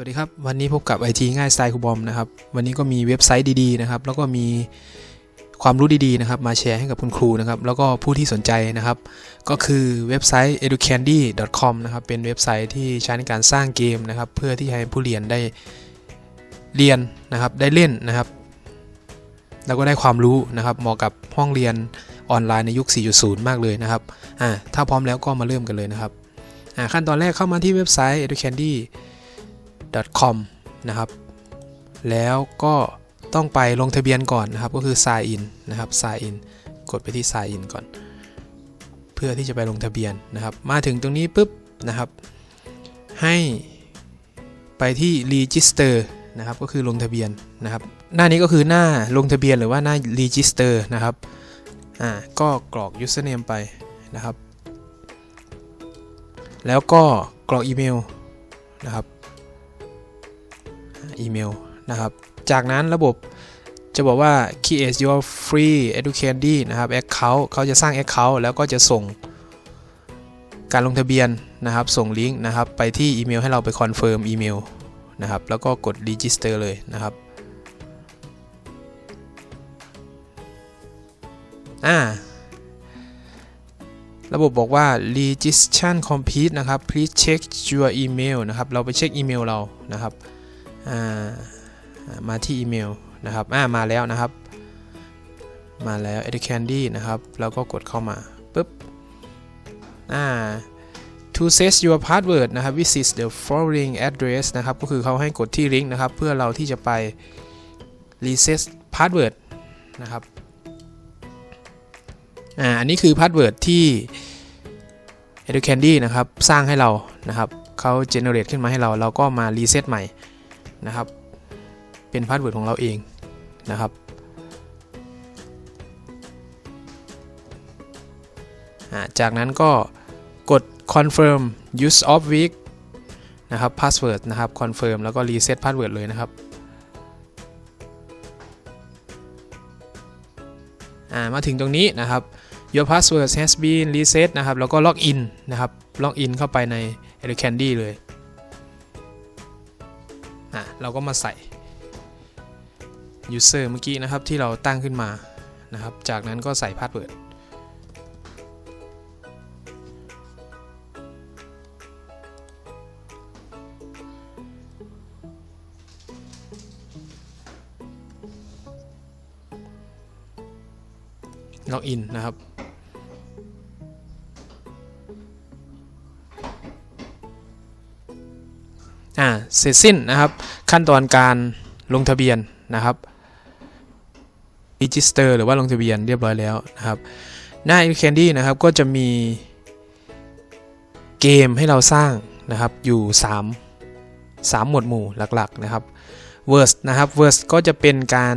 สวัสดีครับ วันนี้พบกับไอทีง่ายสไตล์ครูบอมนะครับ วันนี้ก็มีเว็บไซต์ดีๆนะครับ แล้วก็มีความรู้ดีๆนะครับมาแชร์ให้กับคุณครูนะครับ แล้วก็ผู้ที่สนใจนะครับ ก็คือเว็บไซต์ educandy.com นะครับ เป็นเว็บไซต์ที่ใช้ในการสร้างเกมนะครับ เพื่อที่ให้ผู้เรียนได้เรียนนะครับ ได้เล่นนะครับ แล้วก็ได้ความรู้นะครับ เหมาะกับห้องเรียนออนไลน์ในยุค 4.0 มากเลยนะครับ อ่า ถ้าพร้อมแล้วก็มาเริ่มกันเลยนะครับ อ่า ขั้นตอนแรกเข้ามาที่เว็บไซต์ educandy com นะครับแล้วก็ต้องไปลงทะเบียนก่อนนะครับ ก็คือ sign in นะครับ sign in กดไปที่ sign in ก่อน เพื่อที่จะไปลงทะเบียนนะครับ มาถึงตรงนี้ปุ๊บนะครับ ให้ไปที่ register นะครับ ก็คือลงทะเบียนนะครับ หน้านี้ก็คือหน้าลงทะเบียนหรือว่าหน้า register นะครับอ่าก็กรอก username ไปนะครับ แล้วก็กรอกอีเมลนะครับ อีเมลนะครับ จากนั้นระบบจะบอกว่า create your free educandy นะครับ account เขาจะสร้าง account แล้วก็จะส่งการลงทะเบียนนะครับ ส่งลิงก์นะครับ ไปที่อีเมลให้เราไปคอนเฟิร์มอีเมลนะครับ แล้วก็กด register เลยนะครับ อ่า ระบบบอกว่า registration complete นะครับ please check your email นะครับ เราไปเช็คอีเมลเรานะครับ มาที่อีเมลนะครับมาแล้วนะครับ มาแล้ว educandy นะครับ แล้วก็กดเข้ามาปุ๊บอ่า to set your password นะครับ visit the following address นะครับ ก็คือเขาให้กดที่ลิงก์นะครับ เพื่อเราที่จะไป reset password นะครับอ่าอันนี้คือ password ที่ educandy นะครับ สร้างให้เรานะครับเขา generate ขึ้นมาให้เรา เราก็มา reset ใหม่ นะครับ เป็นพาสเวิร์ดของเราเองนะครับจากนั้นก็กด confirm use of week นะครับ password นะครับ confirm แล้วก็ reset password เลยนะครับมาถึงตรงนี้นะครับ your password has been reset นะครับ แล้วก็ log in นะครับ log in เข้าไปใน educandy เลย อะเราก็มาใส่ user เมื่อกี้นะครับที่เราตั้งขึ้นมานะครับ จากนั้นก็ใส่พาสเวิร์ดล็อกอินนะครับ เสร็จสิ้นนะครับ ขั้นตอนการลงทะเบียนนะครับ register หรือว่าลงทะเบียนเรียบร้อยแล้วนะครับหน้า Candy นะครับก็จะมีเกมให้เราสร้างนะครับอยู่ 3 3 หมวดหมู่หลักๆนะครับ verse นะครับ verse ก็จะเป็นการ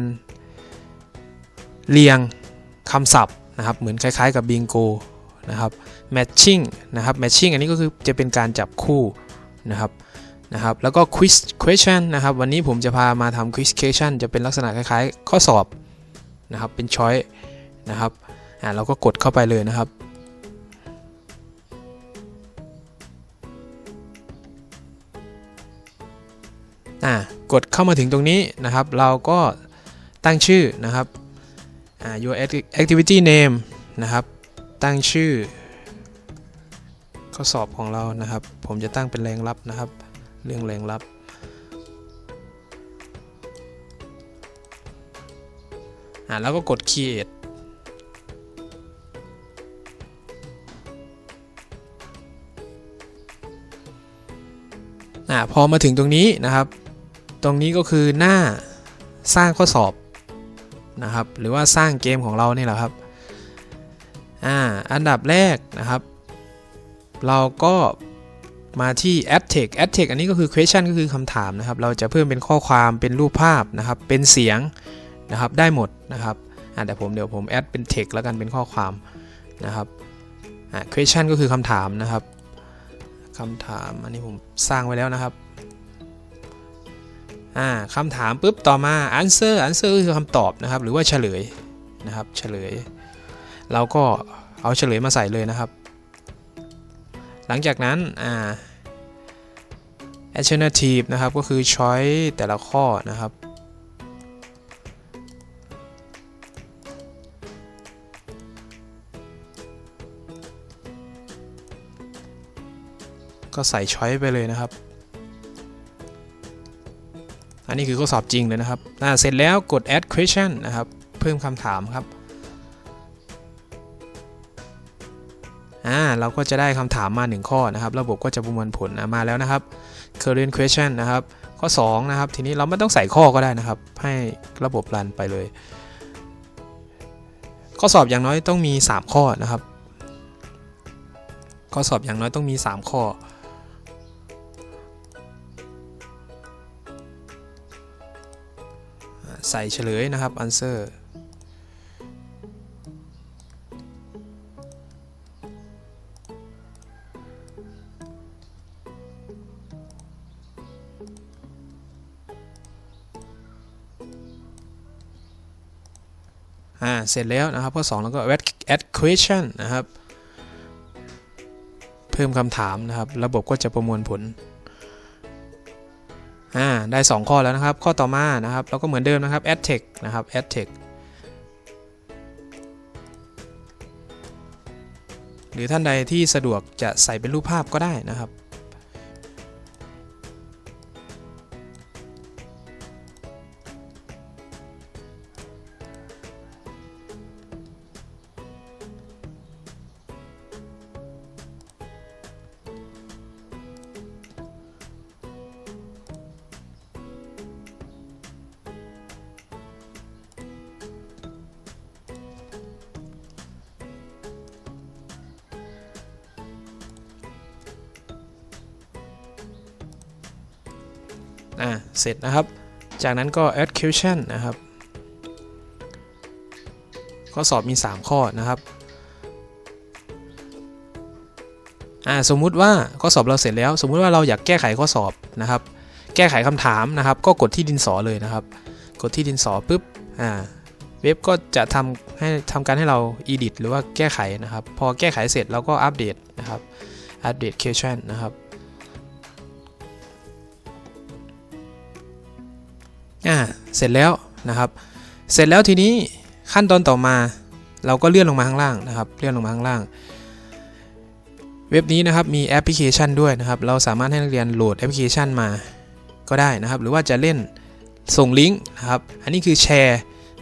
เรียงคำศัพท์นะครับเหมือนคล้ายๆกับ bingo นะครับ matching นะครับ matching อันนี้ก็คือจะเป็นการจับคู่นะครับ นะครับแล้วก็ quiz question นะครับวันนี้ผมจะพามาทำ quiz question จะเป็นลักษณะคล้ายๆ ข้อสอบนะครับเป็นช้อยนะครับอ่าเราก็กดเข้าไปเลยนะครับอ่ากดเข้ามาถึงตรงนี้นะครับ เราก็ตั้งชื่อนะครับอ่า your activity name นะครับ ตั้งชื่อข้อสอบของเรานะครับ ผมจะตั้งเป็นแรงลับนะครับ เรื่องแรงลับ อ่าแล้วก็กด create อ่าพอมาถึงตรงนี้นะครับ ตรงนี้ก็คือหน้าสร้างข้อสอบนะครับ หรือว่าสร้างเกมของเราเนี่แหละครับอ่าอันดับแรกนะครับ เราก็ มาที่ add text add text อันนี้ก็คือ question ก็คือคำถามนะครับ เราจะเพิ่มเป็นข้อความเป็นรูปภาพนะครับ เป็นเสียงนะครับ ได้หมดนะครับแต่ผมเดี๋ยวผมแอดเป็น text แล้วกันเป็นข้อความนะครับ question ก็คือคำถามนะครับคำถามอันนี้ผมสร้างไว้แล้วนะครับคำถามปุ๊บต่อมา answer answer ก็คือคำตอบนะครับ หรือว่าเฉลยนะครับ เฉลย เราก็เอาเฉลยมาใส่เลยนะครับ หลังจากนั้น alternative นะครับก็คือ choice แต่ละข้อนะครับก็ใส่ choice ไปเลยนะครับ อันนี้คือข้อสอบจริงเลยนะครับเสร็จแล้วกด add question นะครับ เพิ่มคำถามครับ อ่าเราก็จะได้คำถามมา 1 ข้อนะครับ ระบบก็จะประมวลผลมาแล้วนะครับ current question นะครับ ข้อ 2 นะครับ ทีนี้เราไม่ต้องใส่ข้อก็ได้นะครับ ให้ระบบรันไปเลย ข้อสอบอย่างน้อยต้องมี 3 ข้อนะครับ ข้อสอบอย่างน้อยต้องมี 3 ข้อใส่เฉลยนะครับ answer เสร็จแล้วนะครับข้อ2แล้วก็ add question นะครับ เพิ่มคำถามนะครับ ระบบก็จะประมวลผลอ่าได้ 2 ข้อแล้วนะครับ ข้อต่อมานะครับ เราก็เหมือนเดิมนะครับ add text นะครับ add text หรือท่านใดที่สะดวกจะใส่เป็นรูปภาพก็ได้นะครับ อ่าเสร็จนะครับ จากนั้นก็ add question นะครับ ข้อสอบมี 3 ข้อนะครับอ่าสมมุติว่าข้อสอบเราเสร็จแล้ว สมมุติว่าเราอยากแก้ไขข้อสอบนะครับ แก้ไขคำถามนะครับ ก็กดที่ดินสอเลยนะครับ กดที่ดินสอปุ๊บอ่าเว็บก็จะทำให้ทำการให้เรา edit หรือว่าแก้ไขนะครับ พอแก้ไขเสร็จเราก็อัปเดตนะครับ อัปเดต question นะครับ อ่าเสร็จแล้วนะครับ เสร็จแล้วทีนี้ขั้นตอนต่อมา เราก็เลื่อนลงมาข้างล่างนะครับ เลื่อนลงมาข้างล่าง เว็บนี้นะครับมีแอปพลิเคชันด้วยนะครับ เราสามารถให้นักเรียนโหลดแอปพลิเคชันมาก็ได้นะครับ หรือว่าจะเล่นส่งลิงก์นะครับ อันนี้คือแชร์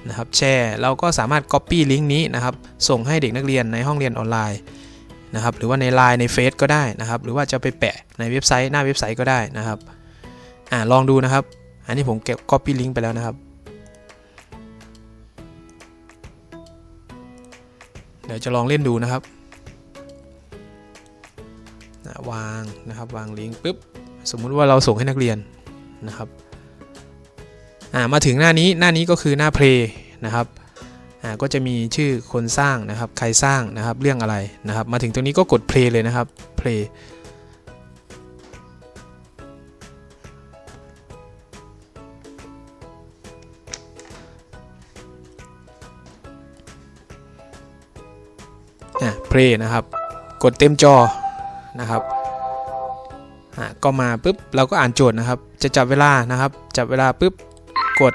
นะครับ แชร์เราก็สามารถ Copy ลิงก์นี้นะครับ ส่งให้เด็กนักเรียนในห้องเรียนออนไลน์นะครับ หรือว่าใน Line ในเฟซก็ได้นะครับ หรือว่าจะไปแปะในเว็บไซต์หน้าเว็บไซต์ก็ได้นะครับ อ่าลองดูนะครับ อันนี้ผมเก็บ copy link ไปแล้วนะครับ เดี๋ยวจะลองเล่นดูนะครับวางนะครับวางลิงก์ปุ๊บสมมุติว่าเราส่งให้นักเรียนนะครับมาถึงหน้านี้หน้านี้ก็คือหน้า play นะครับก็จะมีชื่อคนสร้างนะครับ ใครสร้างนะครับ เรื่องอะไรนะครับ มาถึงตรงนี้ก็กด play เลยนะครับ play play นะครับ กดเต็มจอนะครับก็มาปุ๊บเราก็อ่านโจทย์นะครับ จะจับเวลานะครับ จับเวลาปุ๊บกด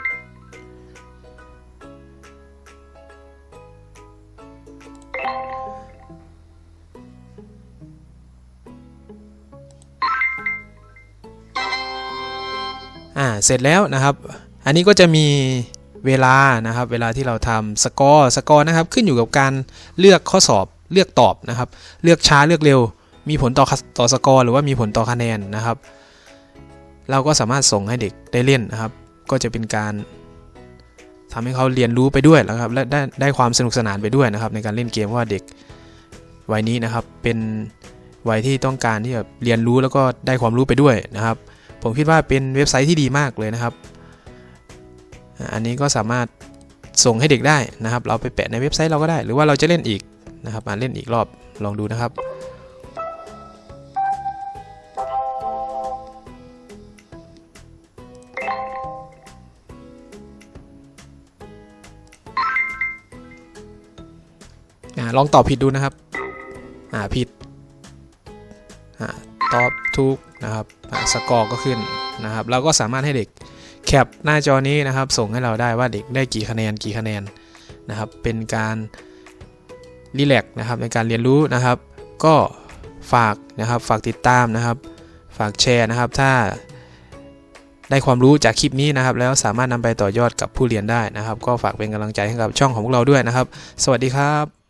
อ่า เสร็จแล้วนะครับ อันนี้ก็จะมีเวลานะครับ เวลาที่เราทำสกอร์ สกอร์นะครับ ขึ้นอยู่กับการเลือกข้อสอบ เลือกตอบนะครับ เลือกช้าเลือกเร็ว มีผลต่อต่อสกอร์หรือว่ามีผลต่อคะแนนนะครับ เราก็สามารถส่งให้เด็กได้เล่นนะครับ ก็จะเป็นการทำให้เขาเรียนรู้ไปด้วยนะครับ และได้ได้ความสนุกสนานไปด้วยนะครับ ในการเล่นเกมว่าเด็กวัยนี้นะครับเป็นวัยที่ต้องการที่จะเรียนรู้แล้วก็ได้ความรู้ไปด้วยนะครับ ผมคิดว่าเป็นเว็บไซต์ที่ดีมากเลยนะครับ อันนี้ก็สามารถส่งให้เด็กได้นะครับ เราไปแปะในเว็บไซต์เราก็ได้ หรือว่าเราจะเล่นอีก นะครับมาเล่นอีกรอบลองดูนะครับลองตอบผิดดูนะครับ อ่าผิด อ่าตอบถูกนะครับสกอร์ก็ขึ้นนะครับเราก็สามารถให้เด็กแคปหน้าจอนี้นะครับ ส่งให้เราได้ว่าเด็กได้กี่คะแนนกี่คะแนนนะครับ เป็นการ รีแลกนะครับในการเรียนรู้นะครับ ก็ฝากนะครับฝากติดตามนะครับ ฝากแชร์นะครับ ถ้าได้ความรู้จากคลิปนี้นะครับ แล้วสามารถนำไปต่อยอดกับผู้เรียนได้นะครับ ก็ฝากเป็นกำลังใจให้กับช่องของพวกเราด้วยนะครับ สวัสดีครับ